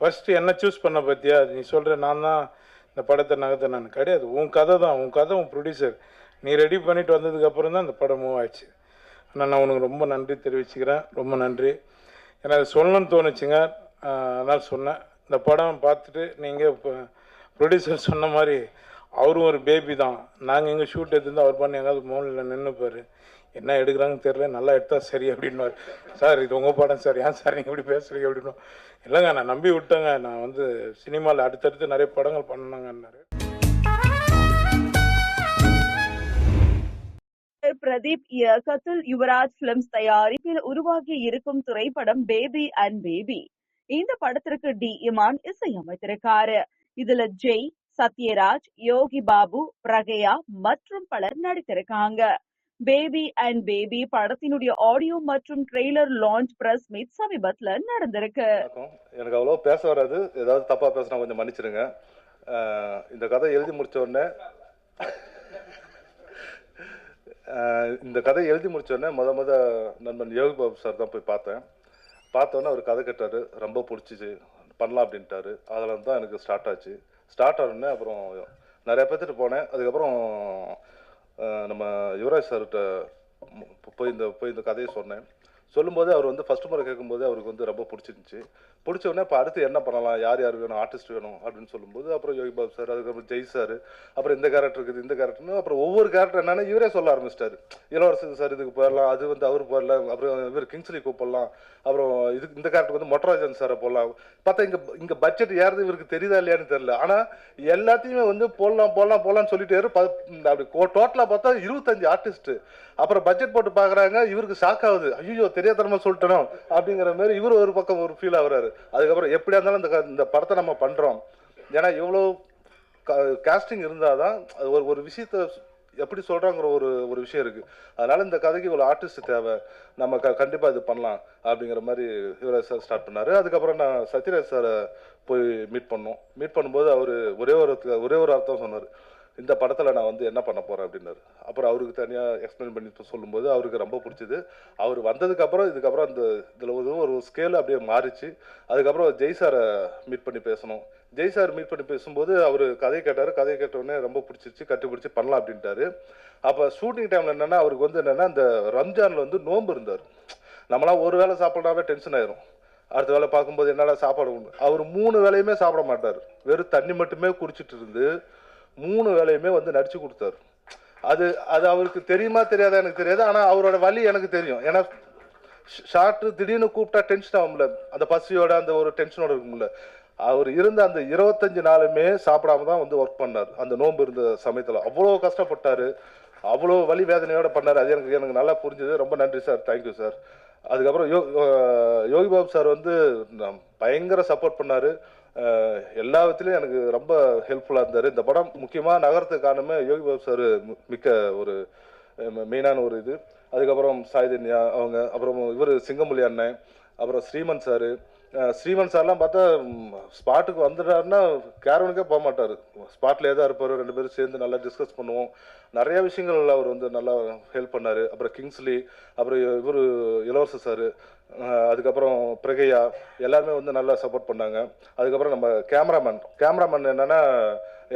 First என்ன choose பண்ண பற்றியா நீ சொல்கிற நான் தான் இந்த படத்தை நகர்த்த நான் கிடையாது. உன் கதை தான். உன் கதை உன் ப்ரொடியூசர் நீ ரெடி பண்ணிட்டு வந்ததுக்கப்புறம் தான் இந்த படம் மூவ் ஆச்சு. ஆனால் நான் உனக்கு ரொம்ப நன்றி தெரிவிச்சுக்கிறேன். ரொம்ப நன்றி. எனக்கு அது சொல்லணும்னு தோணுச்சுங்க. அதனால் சொன்னேன். இந்த படம் பார்த்துட்டு நீங்கள் இப்போ ப்ரொடியூசர் சொன்ன மாதிரி அவரும் ஒரு பேபி தான். நாங்கள் எங்கள் ஷூட் எடுத்துருந்து அவர் பண்ணி எங்காவது மோனில் நின்றுப்பார் என்ன எடுக்கிறாங்கன்னு தெரியல நல்லா எடுத்தா சரி அப்படின்னுவார். சார் இது உங்கள் படம் சார். ஏன் சார் நீங்கள் இப்படி பேசுகிறீங்க அப்படின்னு. இல்லைங்க நான் நம்பி விட்டேங்க. நான் வந்து சினிமாவில் அடுத்தடுத்து நிறைய படங்கள் பண்ணணுங்கன்னாரு. பிரதீப் இயக்கத்தில் யுவராஜ் பிலிம்ஸ் தயாரிப்பில் உருவாகி இருக்கும் திரைப்படம் பேபி அண்ட் பேபி இந்த படத்திற்கு டி. இமான் இசையமைத்திருக்காரு. இதுல ஜெய் சத்யராஜ் யோகி பாபு பிரகயா மற்றும் பலர் நடித்திருக்காங்க. பேபி அண்ட் பேபி படத்தினுடைய ஆடியோ மற்றும் ட்ரெய்லர் லான்ச் பிரஸ் மீட் சமீபத்துல நடந்திருக்கு. எனக்கு அவ்வளோ பேச வராது. ஏதாவது தப்பாக பேசினா கொஞ்சம் மன்னிச்சிருங்க. இந்த கதை எழுதி முடிச்ச உடனே இந்த கதை எழுதி முடிச்ச உடனே முத முத நண்பன் யோகி பாபு சார் தான் போய் பார்த்தேன். பார்த்த உடனே அவர் கதை கேட்டார். ரொம்ப பிடிச்சிச்சு. பண்ணலாம் அப்படின்ட்டாரு. அதில் தான் எனக்கு ஸ்டார்ட் ஆச்சு. ஸ்டார்ட் ஆனோடனே அப்புறம் நிறைய பேர்த்துட்டு போனேன். அதுக்கப்புறம் நம்ம யுவராஜ் சார்கிட்ட போய் இந்த போய் இந்த கதையை சொன்னேன். சொல்லும்போது அவர் வந்து ஃபஸ்ட்டு முறை கேட்கும்போது அவருக்கு வந்து ரொம்ப பிடிச்சிருந்துச்சி. பிடிச்ச உடனே இப்போ அடுத்து என்ன பண்ணலாம்? யார் யார் வேணும்? ஆர்டிஸ்ட் வேணும் அப்படின்னு சொல்லும்போது அப்புறம் யோகி பாபு சார் அதுக்கப்புறம் ஜெய் சார் அப்புறம் இந்த கேரக்டர் இருக்குது இந்த கேரக்டர்னு அப்புறம் ஒவ்வொரு கேரக்டர் என்னன்னா இவரே சொல்ல ஆரம்பிச்சிட்டாரு. இளவரசர் சார் இதுக்கு போயிடலாம் அது வந்து அவர் போயிடலாம் அப்புறம் இவர் கிங்ஸ்லி கூப்பிடலாம் அப்புறம் இதுக்கு இந்த கேரக்டர் வந்து மொட்டராஜன் சாரை போடலாம். பார்த்தா இங்கே இங்கே பட்ஜெட் யாருது இவருக்கு தெரியுதா இல்லையான்னு தெரியல. ஆனால் எல்லாத்தையுமே வந்து போடலாம் போடலாம் போடலாம்னு சொல்லிட்டு அப்படி டோட்டலாக பார்த்தா இருபத்தஞ்சு ஆர்டிஸ்ட் அப்புறம் பட்ஜெட் போட்டு பார்க்குறாங்க இவருக்கு ஷாக் ஆகுது. ஐயோ தெரியாதனமாக சொல்லிட்டனோ அப்படிங்கிற மாதிரி இவர் ஒரு பக்கம் ஒரு ஃபீல் ஆகுறாரு. அதுக்கப்புறம் எப்படியா இருந்தாலும் இந்த க- இந்த படத்தை நம்ம பண்ணுறோம் ஏன்னா இவ்வளோ காஸ்டிங் இருந்தால் தான் அது ஒரு ஒரு விஷயத்தை எப்படி சொல்கிறாங்கிற ஒரு ஒரு விஷயம் இருக்குது அதனால் இந்த கதைக்கு இவ்வளோ ஆர்டிஸ்ட் தேவை. நம்ம க கண்டிப்பாக இது பண்ணலாம் அப்படிங்கிற மாதிரி யுவராஜ் சார் ஸ்டார்ட் பண்ணார். அதுக்கப்புறம் நான் சத்யராஜ் சாரை போய் மீட் பண்ணோம். மீட் பண்ணும்போது அவர் ஒரே ஒரு ஒரே ஒரு அர்த்தம் சொன்னார். இந்த படத்தில் நான் வந்து என்ன பண்ண போகிறேன் அப்படின்னாரு. அப்புறம் அவருக்கு தனியாக எக்ஸ்பிளைன் பண்ணி சொல்லும்போது அவருக்கு ரொம்ப பிடிச்சது. அவர் வந்ததுக்கப்புறம் இதுக்கப்புறம் அந்த இதில் ஒரு ஒரு ஸ்கேல் அப்படியே மாறிச்சு. அதுக்கப்புறம் ஜெய் சாரை மீட் பண்ணி பேசணும். ஜெய் சார் மீட் பண்ணி பேசும்போது அவர் கதை கேட்டார். கதை கேட்டவுடனே ரொம்ப பிடிச்சிருச்சு கட்டி பிடிச்சி பண்ணலாம் அப்படின்ட்டாரு. அப்போ ஷூட்டிங் டைமில் என்னென்னா அவருக்கு வந்து என்னென்னா அந்த ரம்ஜானில் வந்து நோன்பு இருந்தார். நம்மளாம் ஒரு வேளை சாப்பிட்றாவே டென்ஷன் ஆயிரும். அடுத்த வேளை பார்க்கும்போது என்னால் சாப்பாடு அவர் மூணு வேலையுமே சாப்பிட மாட்டார். வெறும் தண்ணி மட்டுமே குடிச்சிட்டு இருந்து மூணு வேலையுமே வந்து நடிச்சு கொடுத்தாரு. அது அது அவருக்கு தெரியுமா தெரியாதா எனக்கு தெரியாது ஆனால் அவரோட வலி எனக்கு தெரியும். ஏன்னா ஷார்ட் திடீர்னு கூப்பிட்டா டென்ஷன் ஆகும்ல. அந்த பசியோட அந்த ஒரு டென்ஷனோட இருக்கும்ல. அவர் இருந்த அந்த இருபத்தஞ்சு நாளுமே சாப்பிடாம தான் வந்து ஒர்க் பண்ணார். அந்த நோன்பு இருந்த சமயத்தில். அவ்வளோ கஷ்டப்பட்டார். அவ்வளோ வலி வேதனையோட பண்ணார். அது எனக்கு எனக்கு நல்லா புரிஞ்சது. ரொம்ப நன்றி சார். தேங்க்யூ சார் அதுக்கப்புறம் யோ அஹ் யோகி பாபு சார் வந்து பயங்கர சப்போர்ட் பண்ணார். எல்லா விதத்துலையும் எனக்கு ரொம்ப ஹெல்ப்ஃபுல்லாக இருந்தார். இந்த படம் முக்கியமாக நகரத்துக்கு காரணமே யோகி பாபு சார் மிக்க ஒரு மெயினான ஒரு இது. அதுக்கப்புறம் சாய்தன்யா அவங்க அப்புறம் இவர் சிங்கமொழி அண்ணன் அப்புறம் ஸ்ரீமன் சார் ஸ்ரீமன் சார்லாம் பார்த்தா ஸ்பாட்டுக்கு வந்துட்டாருன்னா கேரவனுக்கே போக மாட்டார். ஸ்பாட்லேயே தான் இருப்பார் ரெண்டு பேரும் சேர்ந்து நல்லா டிஸ்கஸ் பண்ணுவோம். நிறைய விஷயங்கள் அவர் வந்து நல்லா ஹெல்ப் பண்ணார். அப்புறம் கிங்ஸ்லி அப்புறம் இவர் இளவரசர் சார் அதுக்கப்புறம் பிரகையா எல்லாருமே வந்து நல்லா சப்போர்ட் பண்ணாங்க. அதுக்கப்புறம் நம்ம கேமராமேன் கேமராமேன் என்னென்னா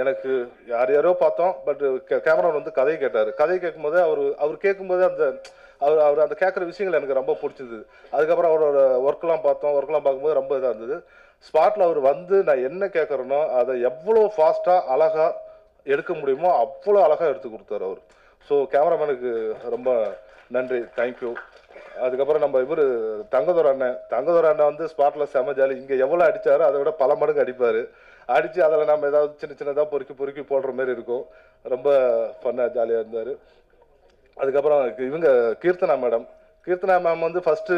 எனக்கு யார் யாரோ பார்த்தோம் பட் கேமராமேன் வந்து கதையை கேட்டார். கதையை கேட்கும்போது அவர் அவர் கேட்கும்போது அந்த அவர் அவர் அந்த கேட்குற விஷயங்கள் எனக்கு ரொம்ப பிடிச்சிது அதுக்கப்புறம் அவரோட ஒர்க்லாம் பார்த்தோம். ஒர்க்லாம் பார்க்கும்போது ரொம்ப இதாக இருந்தது. ஸ்பாட்டில் அவர் வந்து நான் என்ன கேட்குறேனோ அதை எவ்வளோ ஃபாஸ்ட்டாக அழகாக எடுக்க முடியுமோ அவ்வளோ அழகாக எடுத்து கொடுத்தாரு அவர். ஸோ கேமராமேனுக்கு ரொம்ப நன்றி. தேங்க்யூ அதுக்கப்புறம் நம்ம இவர் தங்கதோர் அண்ணன். தங்கதோர் அண்ணன் வந்து ஸ்பாட்டில் செம ஜாலி இங்கே எவ்வளோ அடித்தாரோ அதை விட பல மடங்கு அடிப்பார். அடித்து அதில் நம்ம ஏதாவது சின்ன சின்னதாக பொறுக்கி பொறுக்கி போடுற மாதிரி இருக்கும். ரொம்ப ஃபன்னாக ஜாலியாக இருந்தார். அதுக்கப்புறம் இவங்க கீர்த்தனா மேடம். கீர்த்தனா மேம் வந்து ஃபர்ஸ்ட்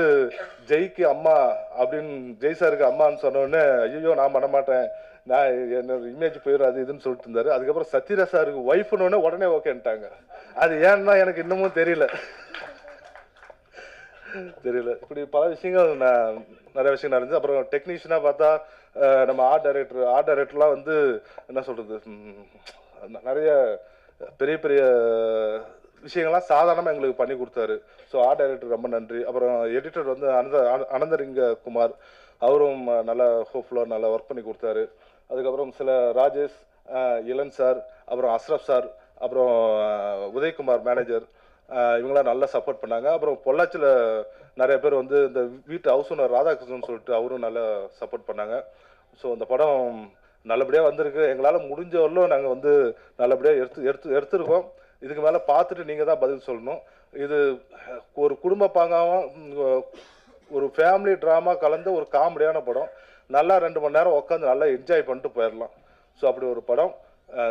ஜெய்க்கு அம்மா அப்படின்னு ஜெய் சாருக்கு அம்மான்னு சொன்னோடனே ஐயோ நான் பண்ண மாட்டேன். நான் என்னோட இமேஜ் போயிடும் அது இதுன்னு சொல்லிட்டு இருந்தாரு. அதுக்கப்புறம் சத்யரா சாருக்கு ஒய்ஃப்னு உடனே ஓகேன்ட்டாங்க அது ஏன்னா எனக்கு இன்னமும் தெரியல. தெரியல. இப்படி பல விஷயங்கள் நான் நிறைய விஷயம் நடந்துச்சு. அப்புறம் டெக்னீஷியனாக பார்த்தா நம்ம ஆர்ட் டைரக்டர் ஆர்ட் டைரக்டர்லாம் வந்து என்ன சொல்கிறது நிறைய பெரிய பெரிய விஷயங்கள்லாம் சாதாரணமாக எங்களுக்கு பண்ணி கொடுத்தாரு. ஸோ ஆர்ட் டைரக்டர் ரொம்ப நன்றி. அப்புறம் எடிட்டர் வந்து அனந்த அனந்தரிங்க குமார் அவரும் நல்ல நல்லா ஹோப்ஃபுல்லாக நல்லா ஒர்க் பண்ணி கொடுத்தாரு. அதுக்கப்புறம் சில ராஜேஷ் இளன் சார் அப்புறம் அஸ்ரப் சார் அப்புறம் உதயகுமார் மேனேஜர் இவங்களாம் நல்லா சப்போர்ட் பண்ணாங்க. அப்புறம் பொள்ளாச்சியில் நிறைய பேர் வந்து இந்த வீட்டு ஹவுஸ் ஓனர் ராதாகிருஷ்ணன் சொல்லிட்டு அவரும் நல்லா சப்போர்ட் பண்ணாங்க. ஸோ அந்த படம் நல்லபடியாக வந்திருக்கு. எங்களால் முடிஞ்ச வரலும் நாங்கள் வந்து நல்லபடியாக எடுத்து எடுத்து எடுத்திருக்கோம். இதுக்கு மேலே பார்த்துட்டு நீங்கள் தான் பதில் சொல்லணும். இது ஒரு குடும்ப பாங்காகவும் ஒரு ஃபேமிலி ட்ராமா கலந்த ஒரு காமெடியான படம். நல்லா ரெண்டு மணி நேரம் உட்காந்து நல்லா என்ஜாய் பண்ணிட்டு போயிடலாம் ஸோ அப்படி ஒரு படம்.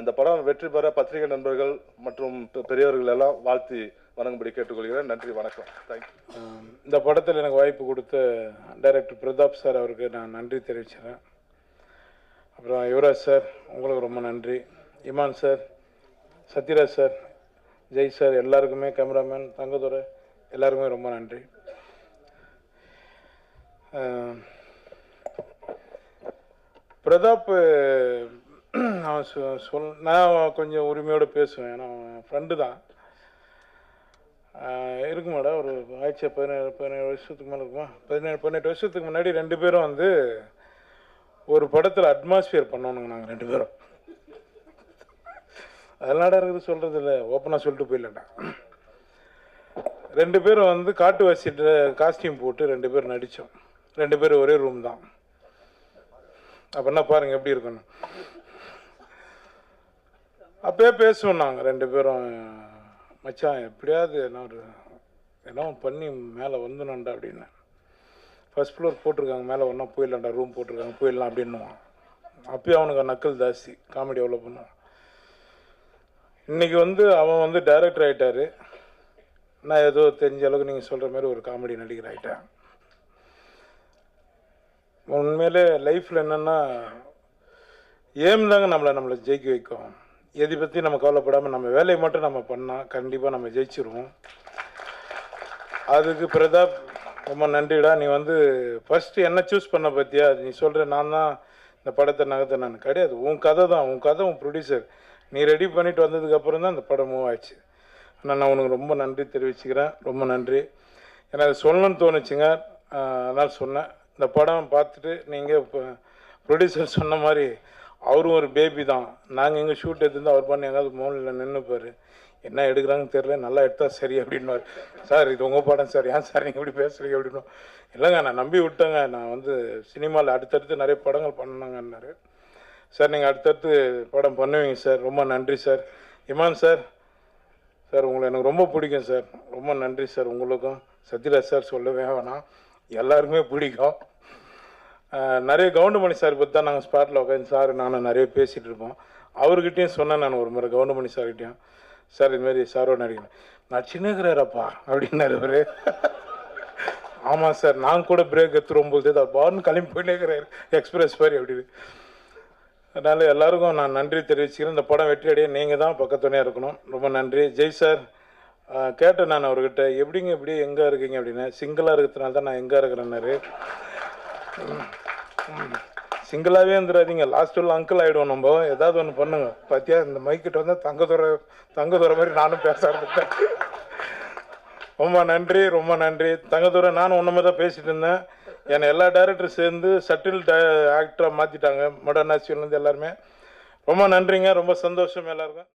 இந்த படம் வெற்றி பெற பத்திரிகை நண்பர்கள் மற்றும் பெ- பெரியவர்கள் எல்லாம் வாழ்த்தி வணங்கும்படி கேட்டுக்கொள்கிறேன். நன்றி வணக்கம். தேங்க்யூ இந்த படத்தில் எனக்கு வாய்ப்பு கொடுத்த டைரக்டர் பிரதாப் சார் அவருக்கு நான் நன்றி தெரிவிச்சுறேன் அப்புறம் யுவராஜ் சார் உங்களுக்கு ரொம்ப நன்றி. Imman sir Sathyaraj sir Jai sir எல்லாருக்குமே கேமராமேன் தங்கதுரை எல்லாருக்குமே ரொம்ப நன்றி. பிரதாப் அவன் சொ- சொல் நான் கொஞ்சம் உரிமையோடு பேசுவேன். ஏன்னா அவன் ஃப்ரெண்டு தான். இருக்கு மேடம். ஒரு ஆயிடுச்சு பதினேழு பதினேழு வருஷத்துக்கு மேலே இருக்குமா? பதினேழு பதினெட்டு வருஷத்துக்கு முன்னாடி ரெண்டு பேரும் வந்து ஒரு படத்தில் அட்மாஸ்பியர் பண்ணோனுங்க நாங்கள் ரெண்டு பேரும். அதனால் இருக்குது சொல்கிறது இல்லை ஓப்பனாக சொல்லிட்டு போயிடலண்டா ரெண்டு பேரும் வந்து காட்டுவாசிட்டு காஸ்டியூம் போட்டு ரெண்டு பேரும் நடித்தோம் ரெண்டு பேரும் ஒரே ரூம் தான். அப்படின்னா பாருங்கள் எப்படி இருக்கணும்? அப்பயே பேசுவோம் நாங்கள் ரெண்டு பேரும். மச்சான் எப்படியாவது என்ன ஒரு என்ன பண்ணி மேலே வந்துடணும்டா அப்படின்னு. ஃபர்ஸ்ட் ஃப்ளோர் போட்டிருக்காங்க மேலே ஒன்றா போயிடலாம்டா ரூம் போட்டிருக்காங்க போயிடலாம் அப்படின்னுவான். அப்பயும் அவனுக்கு நக்கல் ஜாஸ்தி. காமெடி எவ்வளோ பண்ணுவான். இன்னைக்கு வந்து அவன் வந்து டைரக்டர் ஆயிட்டாரு. நான் ஏதோ தெரிஞ்ச அளவுக்கு நீங்கள் சொல்கிற மாதிரி ஒரு காமெடி நடிகர் ஆகிட்டேன் உண்மையிலே லைஃப்பில் என்னென்னா ஏம் தாங்க நம்மளை நம்மளை ஜெயிக்க வைக்கும். எதை பற்றி நம்ம கவலைப்படாமல் நம்ம வேலையை மட்டும் நம்ம பண்ணால் கண்டிப்பாக நம்ம ஜெயிச்சிருவோம். அதுக்கு பிரதாப் ரொம்ப நன்றிடா. நீ வந்து ஃபஸ்ட்டு என்ன சூஸ் பண்ண பற்றியா நீ சொல்கிற நான் தான் இந்த படத்தை நகத்தை நான். கிடையாது. உன் கதை தான். உன் கதை உன் ப்ரொடியூசர் நீ ரெடி பண்ணிட்டு வந்ததுக்கு அப்புறம் தான் அந்த படம் மூவ் ஆச்சு. ஆனால் நான் உனக்கு ரொம்ப நன்றி தெரிவிச்சுக்கிறேன். ரொம்ப நன்றி. எனக்கு அது சொல்லணும்னு தோணுச்சுங்க. அதனால் சொன்னேன். இந்த படம் பார்த்துட்டு நீங்கள் இப்போ ப்ரொடியூசர் சொன்ன மாதிரி அவரும் ஒரு பேபி தான். நாங்கள் எங்கள் ஷூட் எடுத்துருந்து அவர் பண்ணி எங்காவது மோனில் நின்றுப்பார் என்ன எடுக்கிறாங்கன்னு தெரியல நல்லா எடுத்தால் சரி அப்படின்னுவார். சார் இது உங்கள் படம் சார். ஏன் சார் நீங்கள் இப்படி பேசுறீங்க? அப்படின்னு இல்லைங்க நான் நம்பி விட்டேங்க. நான் வந்து சினிமாவில் அடுத்தடுத்து நிறைய படங்கள் பண்ணணுங்கன்னாரு சார் நீங்கள் அடுத்தடுத்து படம் பண்ணுவீங்க சார் ரொம்ப நன்றி சார் இமான் சார் சார் உங்களை எனக்கு ரொம்ப பிடிக்கும் சார் ரொம்ப நன்றி சார் உங்களுக்கும். சத்யராஜ் சார் சொல்லவே வேணாம். எல்லாருக்குமே பிடிக்கும். நிறைய கவுண்டமணி சார் பற்றி தான் நாங்கள் ஸ்பாட்டில் உட்காந்து சார் நானும் நிறைய பேசிகிட்டு இருப்போம். அவர்கிட்டையும் சொன்னேன் நான் ஒரு முறை கவுண்டமணி சார்கிட்டையும் சார் இதுமாரி சாரோட நடிக்கிறேன் நான் சின்னகிறாரப்பா அப்படின்னாரு அவர். ஆமாம் சார் நான் கூட பிரேக் எடுத்துரும் போது அவர் பாருன்னு கிளம்பி போயிட்டே இருக்கிறார். எக்ஸ்பிரஸ் மாதிரி அப்படின்னு அதனால எல்லாருக்கும் நான் நன்றி தெரிவிச்சுக்கிறேன். இந்த படம் வெற்றி அடைய நீங்கள் தான் பக்கத்துணையாக இருக்கணும். ரொம்ப நன்றி. ஜெய் சார் கேட்டேன் நான் அவர்கிட்ட எப்படிங்க இப்படி எங்கே இருக்கீங்க? அப்படின்னு. சிங்கிளாக இருக்கிறதுனால தான் நான் எங்கே இருக்கிறேன்னாரு. சிங்கிளாகவே இருந்துடாதீங்க லாஸ்ட் உள்ள அங்கிள் ஆகிடுவோம் நம்ம. ஏதாவது ஒன்று பண்ணுங்க. பார்த்தியா இந்த மைக்கிட்ட வந்து தங்கதுரை தங்கதுரை மாதிரி நானும் பேச ஆரம்பித்தேன் ரொம்ப நன்றி ரொம்ப நன்றி. தங்கதுரை நானும் ஒன்றுமே தான் பேசிட்டு இருந்தேன். என்னை எல்லா டேரக்டரும் சேர்ந்து சட்டில் ஆக்டராக மாற்றிட்டாங்க மொடர்னாசியோன்லேருந்து எல்லாருமே. ரொம்ப நன்றிங்க ரொம்ப சந்தோஷம் எல்லாருக்கும்.